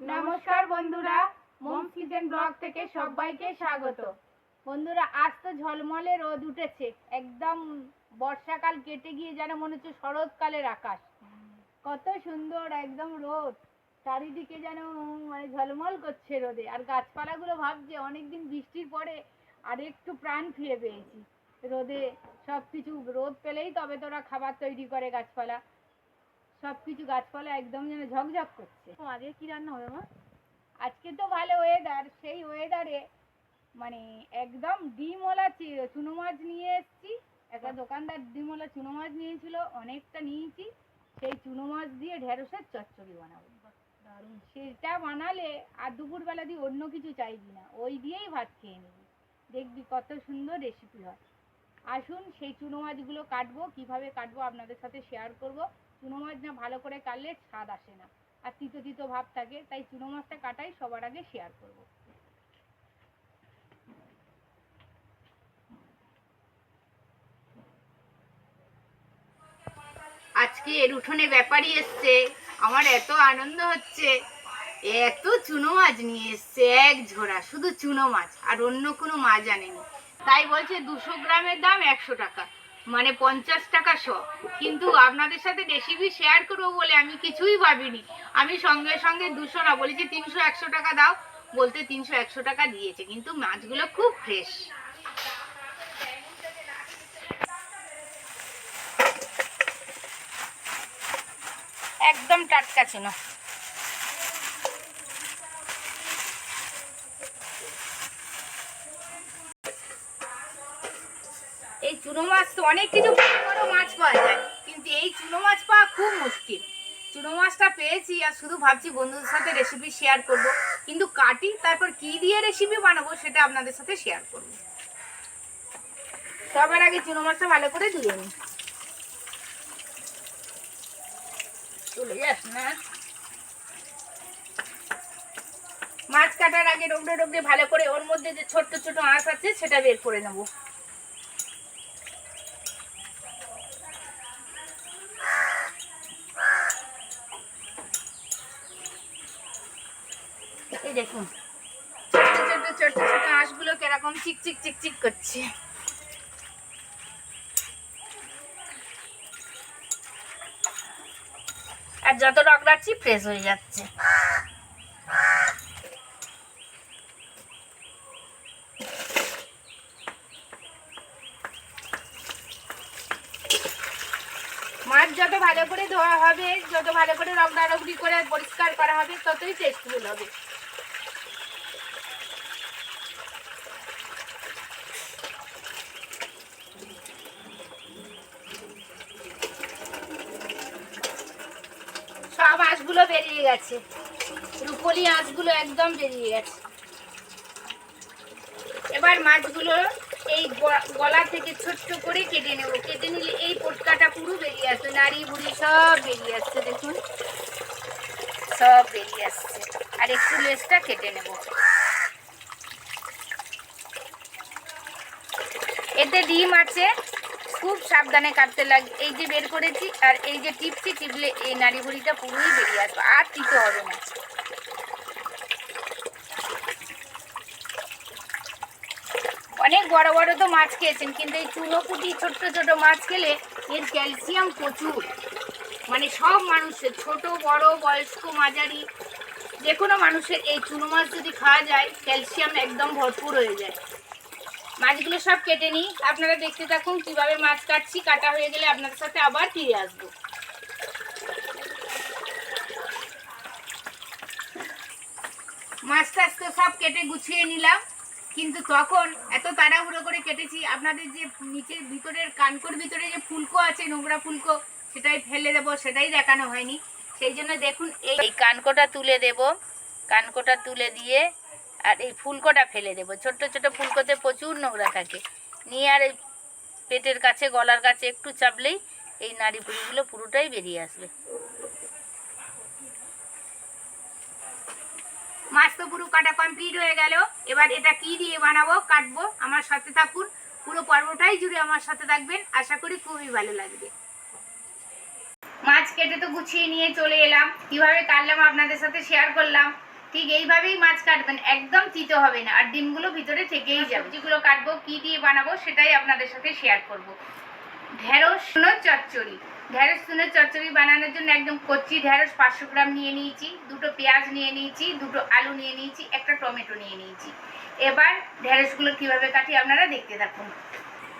নমস্কার বন্ধুরা, মোম কিচেন ব্লগ থেকে সবাইকে স্বাগত। বন্ধুরা, আজ তো ঝলমলে রোদ উঠেছে। একদম বর্ষাকাল কেটে গিয়ে যেন মনে হচ্ছে শরৎকালের আকাশ। কত সুন্দর, একদম রোদ। চারিদিকে যেন মানে ঝলমল করছে রোদে। আর গাছপালাগুলো ভাবছে, অনেকদিন বৃষ্টির পরে আর একটু প্রাণ ফিরে পেয়েছি। রোদে সব কিছু রোদ পেলেই তবে তোরা খাবার তৈরি করে গাছপালা। সব কিছু গাছপালা একদম যেন ঝকঝক করছে। আজকে কি রান্না হবে মা? আজকে তো ভালো ওয়েদার সেই ওয়েদারে মানে একদম ডিমওয়ালা চুনো মাছ নিয়ে এসেছি। একটা দোকানদার ডিমওয়ালা চুনো মাছ নিয়েছিল অনেকটা নিয়েছি। সেই চুনো মাছ দিয়ে ঢেঁড়সের চচ্চড়ি বানাবো। দারুণ। সেটা বানালে আর দুপুরবেলা দিয়ে অন্য কিছু চাইবি না ওই দিয়েই ভাত খেয়ে নিবি। দেখবি কত সুন্দর রেসিপি হয়। আসুন সেই চুনো মাছগুলো কাটবো কীভাবে কাটবো আপনাদের সাথে শেয়ার করব। চুনো মাছ না ভালো করে কাটলে স্বাদ আসে না। আর তিতো তিতো ভাব থাকে, তাই চুনো মাছটা কাটাই, সবার আগে শেয়ার করব। আজকে এর উঠোনে ব্যাপারই এসছে, আমার এত আনন্দ হচ্ছে। এত চুনো মাছ নিয়ে এসছে, এক ঝোড়া, শুধু চুনো মাছ আর অন্য কোনো মাছ আনেনি। তাই বলছে দুশো গ্রামের দাম একশো টাকা। মানে পঞ্চাশ টাকা শ। কিন্তু আপনাদের সাথে রেসিপি শেয়ার করব বলে আমি কিছুই ভাবিনি। আমি সঙ্গে সঙ্গে দুশো না, বলেছি তিনশো একশো টাকা দাও। বলতে তিনশো একশো টাকা দিয়েছে, কিন্তু মাছগুলো খুব ফ্রেশ একদম টাটকা ছিল। চুনো মাছ তো অনেক কিছু বড় বড় মাছ পাওয়া যায়, কিন্তু এই চুনো মাছ পাওয়া খুব মুশকিল। চুনো মাছটা পেয়েছি আর শুধু ভাবছি বন্ধুদের সাথে রেসিপি শেয়ার করব, কিন্তু কাটি, তারপর কি দিয়ে রেসিপি বানাবো সেটা আপনাদের সাথে শেয়ার করব। সবার আগে চুনো মাছটা ভালো করে ধুয়ে নিই। মাছ কাটার আগে ডবড়ে ডবড়ে ভালো করে ওর মধ্যে যে ছোট্ট ছোট আঁশ আছে, সেটা বের করে নেব। দেখুন। ছোট চিক চিক করছে। আর যত রগড়াচ্ছি ফ্রেশ হয়ে যাচ্ছে। মাছ যত ভালো করে ধোয়া হবে, যত ভালো করে রগড়া রগড়ি করে পরিষ্কার করা হবে, ততই টেস্টফুল হবে সব আঁশগুলো বেরিয়ে গেছে। রুপলি আঁশগুলো একদম বেরিয়ে গেছে। এবার মাছগুলো এই গলা থেকে ছোট্ট করে কেটে নেব। কেটে নিলে এই পোটকাটা পুরো বেরিয়ে আসবে। নাড়ি বুড়ি সব বেরিয়ে আসছে, দেখুন। সব বেরিয়ে আসছে। আর একটু লেসটা কেটে নেব। এতে ডিম আছে খুব সাবধানে কাটতে লাগে, এই যে বের করেছি আর এই যে টিপছি টিপলে এই নাড়ি বুড়িটা পুরোই বেরিয়ে আসবে, আর তিতে হবে না। অনেক বড় বড় তো মাছ খেয়েছেন, কিন্তু এই চুনোপুটি ছোট্ট ছোট মাছ খেলে এর ক্যালসিয়াম প্রচুর। মানে সব মানুষের, ছোট, বড়, বয়স্ক, মাঝারি, যে কোনো মানুষের এই চুনো মাছ যদি খাওয়া যায়, ক্যালসিয়াম একদম ভরপুর হয়ে যায়। মাছগুলো সব কেটে নিই। আপনারা দেখতে থাকুন কীভাবে মাছ কাটছি, কাটা হয়ে গেলে আপনাদের সাথে আবার ফিরে আসব। মাছ টাছ তো সব কেটে গুছিয়ে নিলাম। কিন্তু তখন এত তাড়াহুড়ো করে কেটেছি, আপনাদের যে নিচের ভিতরের কানকোর ভিতরে যে ফুলকো আছে, নোংরা ফুলকো, সেটাই ফেলে দেবো, সেটাই দেখানো হয়নি। সেই জন্য দেখুন এই এই কানকোটা তুলে দেব। কানকোটা তুলে দিয়ে আর এই ফুলকোটা ফেলে দেব। ছোট্ট ছোট ফুলকোতে প্রচুর নোংরা থাকে। নিয়ে আর এই পেটের কাছে, গলার কাছে একটু চাপলেই এই নাড়ি পুরিগুলো পুরোটাই বেরিয়ে আসবে। মাছ তো পুরো কাটা কমপ্লিট হয়ে গেল। এবার এটা কি দিয়ে বানাবো, কাটবো, আমার সাথে থাকুন। পুরো পর্বটাই জুড়ে আমার সাথে থাকবেন। আশা করি খুবই ভালো লাগবে। মাছ কেটে তো গুছিয়ে নিয়ে চলে এলাম। কীভাবে কাটলাম আপনাদের সাথে শেয়ার করলাম। ঠিক এইভাবেই মাছ কাটবেন, একদম তিতো হবে না। আর ডিমগুলো ভিতরে থেকেই যাবে। যেগুলো কাটবো, কি দিয়ে বানাবো সেটাই আপনাদের সাথে শেয়ার করব। ঢেঁড়স শুনোর চচ্চড়ি। ঢেঁড়স শুনোর চচ্চড়ি বানানোর জন্য একদম কচ্চি ঢেঁড়স পাঁচশো গ্রাম নিয়ে নিয়েছি, দুটো পেঁয়াজ নিয়ে নিয়েছি, দুটো আলু নিয়ে নিয়েছি, একটা টমেটো নিয়ে নিয়েছি। এবার ঢেঁড়সগুলো কীভাবে কাটি আপনারা দেখতে থাকুন।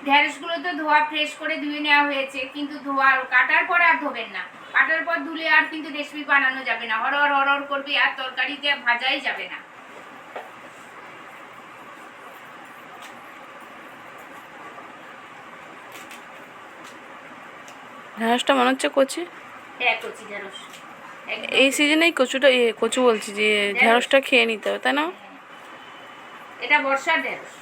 ঢেঁড়সগুলো তো ধোয়া ফ্রেশ করে ধুয়ে নেওয়া হয়েছে, কিন্তু ধোয়া কাটার পর আর ধোবেন না। কাটার পর ধুলে আর কিন্তু রেসিপি বানানো যাবে না। হরহর হরহর করবে আর তরকারিতে ভাজাই যাবে না। ঢ্যাঁড়সটা মনে হচ্ছে কচি? হ্যাঁ কচি এই সিজনেই কচুটা কচু বলছি যে ঢ্যাঁড়সটা খেয়ে নিতে হবে তাই না? এটা বর্ষার ঢেঁড়স।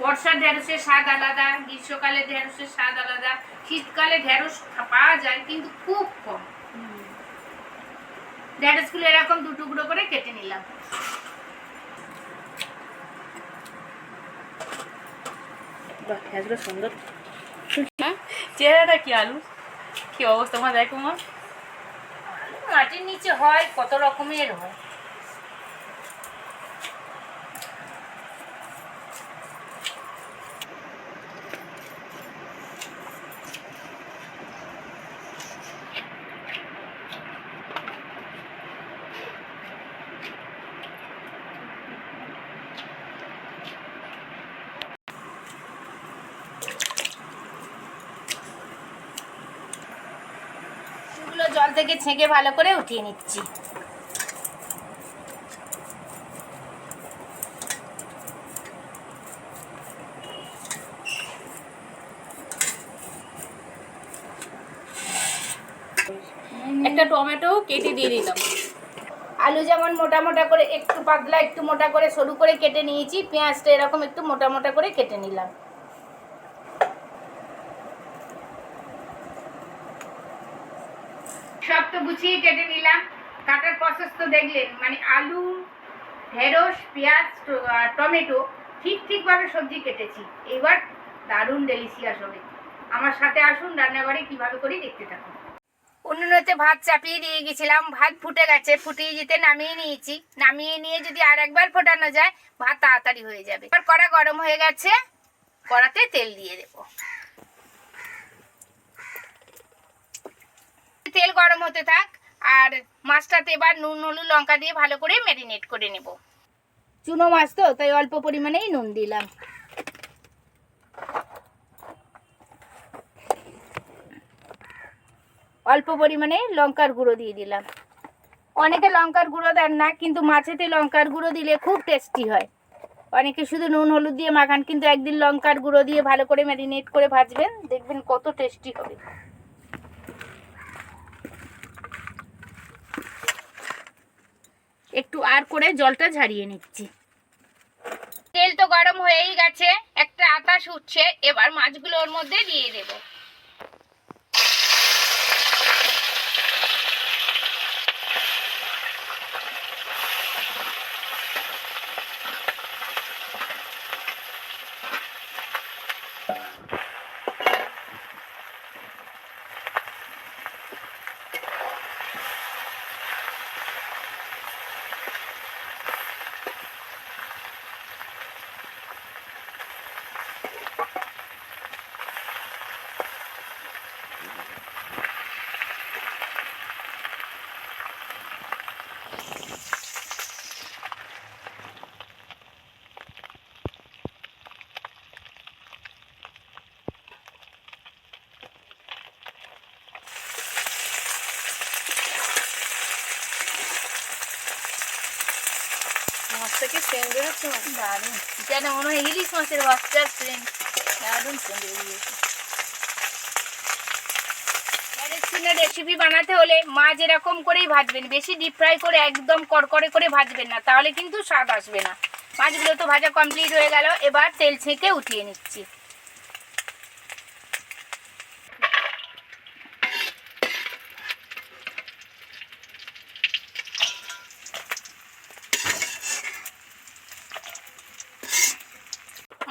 বর্ষার ঢেঁড়সের স্বাদ আলাদা গ্রীষ্মকালে ঢেঁড়সের স্বাদ আলাদা শীতকালে ঢেঁড়স পাওয়া যায় কিন্তু খুব কম। ঢেঁড়সগুলো এরকম দু টুকরো করে কেটে নিলাম। সুন্দর। হ্যাঁ? চেহারাটা কি আলু? কি অবস্থা? মা দেখো মা মাটির নিচে হয় কত রকমের হয়। জল থেকে ছেঁকে ভালো করে উঠিয়ে নিচ্ছি। একটা টমেটো কেটে দিয়ে দিলাম। আলু যেমন মোটা মোটা করে একটু পাতলা একটু মোটা করে সরু করে কেটে নিয়েছি পেঁয়াজটা এরকম একটু মোটা মোটা করে কেটে নিলাম সব তো গুছিয়ে কেটে নিলাম। কাটার প্রসেস তো দেখলেন মানে আলু, ঢেঁড়স, পেঁয়াজ টমেটো ঠিক ঠিকভাবে সবজি কেটেছি। এবার দারুণ ডেলিশিয়াস হবে। আমার সাথে আসুন রান্নাঘরে কীভাবে করি দেখতে থাকুন। উনুনেতে ভাত চাপিয়ে দিয়ে গেছিলাম, ভাত ফুটে গেছে, ফুটিয়ে যেতে নামিয়ে নিয়েছি। নামিয়ে নিয়ে যদি আর একবার ফোটানো যায়, ভাত তাড়াতাড়ি হয়ে যাবে। এবার কড়া গরম হয়ে গেছে, কড়াতে তেল দিয়ে দেব। তেল গরম হতে থাক, আর মাছটাতে এবার নুন, হলুদ, লঙ্কা দিয়ে ভালো করে ম্যারিনেট করে নেব। চুনো মাছ তো, তাই অল্প পরিমাণেই নুন দিলাম। অল্প পরিমাণে লঙ্কার গুঁড়ো দিয়ে দিলাম। অনেকে লঙ্কার গুঁড়ো দেন না, কিন্তু মাছেতে লঙ্কার গুঁড়ো দিলে খুব টেস্টি হয়। অনেকে শুধু নুন, হলুদ দিয়ে মাখান, কিন্তু একদিন লঙ্কার গুঁড়ো দিয়ে ভালো করে ম্যারিনেট করে ভাজবেন, দেখবেন কত টেস্টি হবে। একটু আর করে জলটা ঝারিয়ে নিচ্ছি। তেল তো গরম হয়েই গেছে, একটা আতাশ উঠছে এবার মাছগুলো ওর মধ্যে দিয়ে দেবো। সেন বেরোচ্ছে দারুণ। যেন মনে হয় ইলিশ মাছের বাচ্চার ট্রেন দারুণ সেন্ট বেরিয়েছে রেসিপি বানাতে হলে মাছ এরকম করেই ভাজবেন বেশি ডিপ ফ্রাই করে একদম কড়কড়ে করে ভাজবেন না তাহলে কিন্তু স্বাদ আসবে না। মাছগুলো তো ভাজা কমপ্লিট হয়ে গেল এবার তেল ছেঁকে উঠিয়ে নিচ্ছি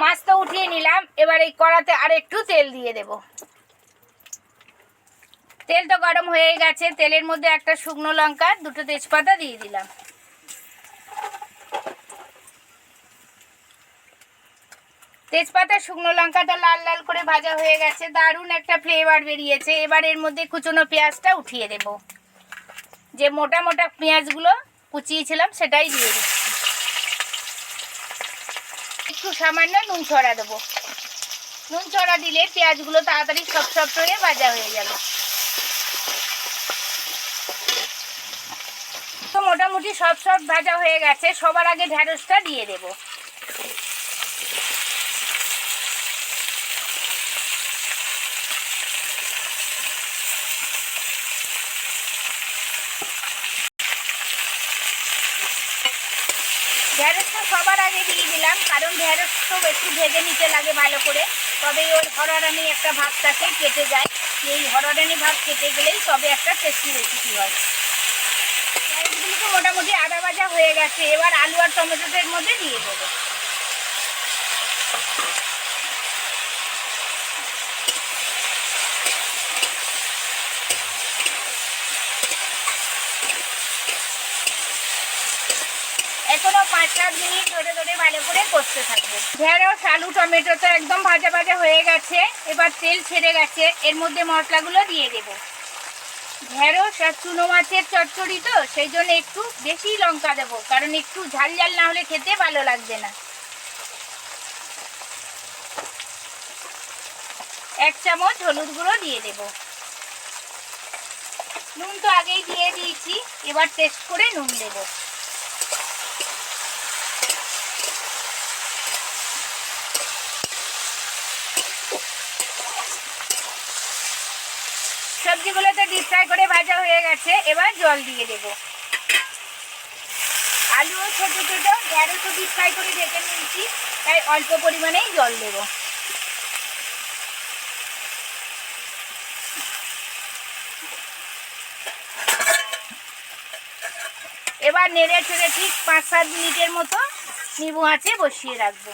মাছ তো উঠিয়ে নিলাম এবার এই কড়াতে আর একটু তেল দিয়ে দেব। তেল তো গরম হয়ে গেছে। তেলের মধ্যে একটা শুকনো লঙ্কা, দুটো তেজপাতা দিয়ে দিলাম। তেজপাতা, শুকনো লঙ্কাটা লাল লাল করে ভাজা হয়ে গেছে। দারুণ একটা ফ্লেভার বেরিয়েছে। এবার এর মধ্যে কুচনো পেঁয়াজটা উঠিয়ে দেব। যে মোটা মোটা পেঁয়াজগুলো কুচিয়েছিলাম, সেটাই দিয়ে দিচ্ছি। একটু সামান্য নুন ছড়া দেবো। নুন ছড়া দিলে পেঁয়াজগুলো তাড়াতাড়ি সব সব হয়ে ভাজা হয়ে যাবে। তো মোটামুটি সব সব ভাজা হয়ে গেছে, সবার আগে ঢ্যাঁড়সটা দিয়ে দেব। ঢ্যাঁড়সটা সবার আগে দিয়ে দিলাম, কারণ ঢ্যাঁড়স তো একটু ভেজে নিতে লাগে ভালো করে। তবে ওই হরারানি একটা ভাতটাকে কেটে যায়। এই হরারানি ভাত কেটে গেলেই তবে একটা টেস্টি রেসিপি হয়। তো মোটামুটি আদা ভাজা হয়ে গেছে। এবার আলু আর টমেটোদের মধ্যে দিয়ে দেবো। টমেটো তো একদম ভাজা ভাজা হয়ে গেছে। এবার তেল ছেড়ে গেছে। এর মধ্যে মশলাগুলো দিয়ে দেবো। ঢেঁড়স আর চুনো মাছের চচ্চড়ি তো, সেই জন্য একটু বেশি লঙ্কা দেবো। কারণ একটু ঝাল ঝাল না হলে খেতে ভালো লাগবে না। এক চামচ হলুদ গুঁড়ো দিয়ে দেবো। নুন তো আগেই দিয়ে দিয়েছি। এবার টেস্ট করে নুন দেবো। সবজিগুলো তো ডিপ ফ্রাই করে ভাজা হয়ে গেছে, এবার জল দিয়ে দেব। আলুও ছোট ছোট ঢেঁড়সও ডিপ ফ্রাই করে ভেজে নিয়েছি, তাই অল্প পরিমাণেই জল দেব। এবার নেড়ে ছেড়ে ঠিক পাঁচ সাত মিনিটের মতো নিবু আঁচে বসিয়ে রাখব।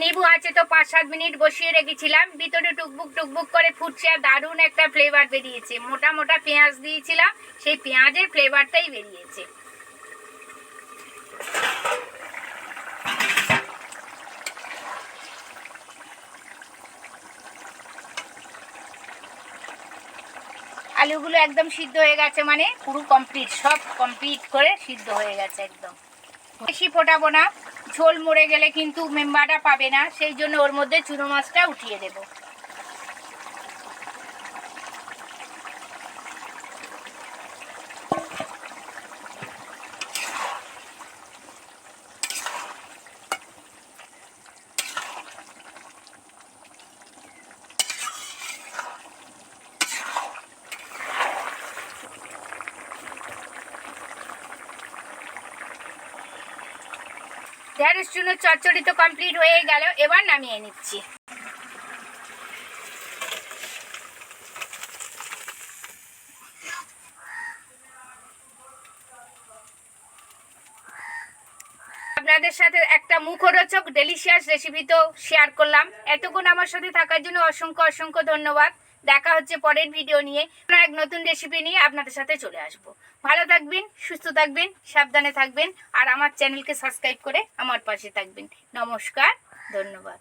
নিবু আছে তো পাঁচ সাত মিনিট বসিয়ে রেখেছিলাম। ভিতরে টুকবুক টুকবুক করে ফুটছে আর দারুণ একটা ফ্লেভার বেরিয়েছে। মোটা মোটা পেঁয়াজ দিয়েছিলাম, সেই পেঁয়াজের ফ্লেভারটাই বেরিয়েছে। আলুগুলো একদম সিদ্ধ হয়ে গেছে মানে পুরো কমপ্লিট সব কমপ্লিট করে সিদ্ধ হয়ে গেছে একদম। বেশি ফোটাবো না। ঝোল মরে গেলে কিন্তু মেম্বারটা পাবে না, সেই জন্য ওর মধ্যে চুনো মাছটা উঠিয়ে দেব। ঢেঁড়স চুনোর চচ্চড়ি তো কমপ্লিট হয়ে গেল, এবার নামিয়ে নিচ্ছি। আপনাদের সাথে একটা মুখরোচক ডেলিশিয়াস রেসিপি তো শেয়ার করলাম। এতক্ষণ আমার সাথে থাকার জন্য অসংখ্য অসংখ্য ধন্যবাদ। দেখা হচ্ছে পরের ভিডিও নিয়ে। এক নতুন রেসিপি নিয়ে আপনাদের সাথে চলে আসব। ভালো থাকবেন, সুস্থ থাকবেন, সাবধানে থাকবেন, আর আমার চ্যানেলকে সাবস্ক্রাইব করে আমার পাশে থাকবেন। নমস্কার, ধন্যবাদ।